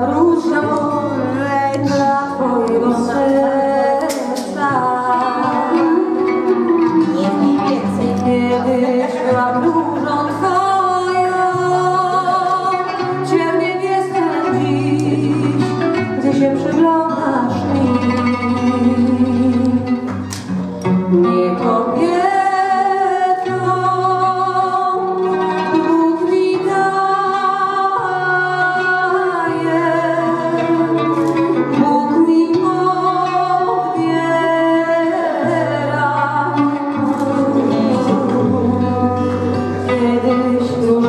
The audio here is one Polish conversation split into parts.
Różą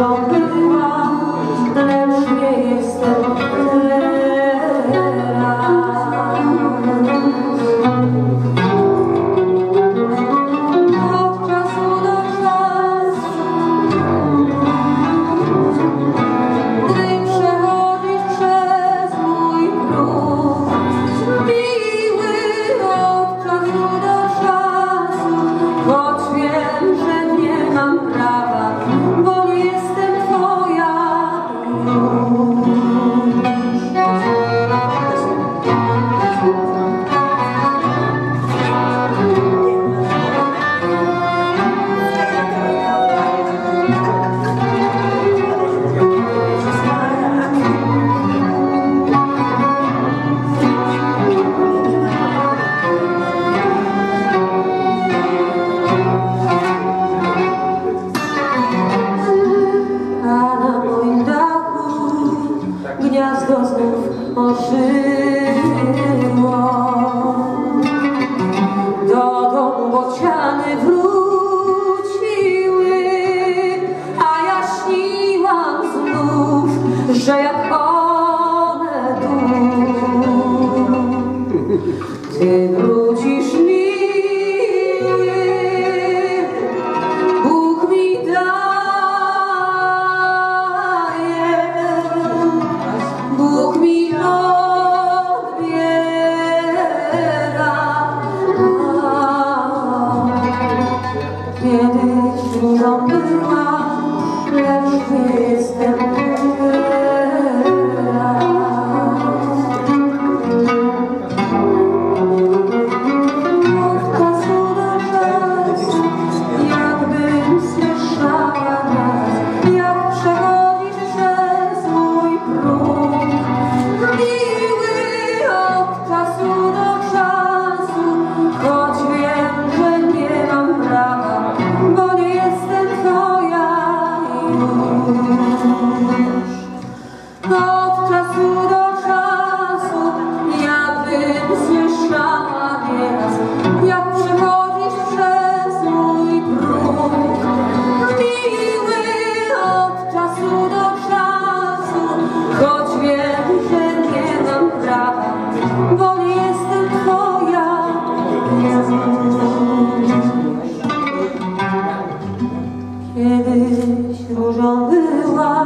Kiedyś znów ożyło. Do domu bociany wróciły, a ja śniłam znów, że jak one tu. Ty wrócisz miły, Kiedyś dużą byłam, lecz nie jestem Od czasu do czasu, jakbym słyszała nieraz, jak przechodzisz przez mój próg. Miły od czasu do czasu, choć wiem, że nie mam prawa, bo nie jestem twoja. Kiedyś różą była,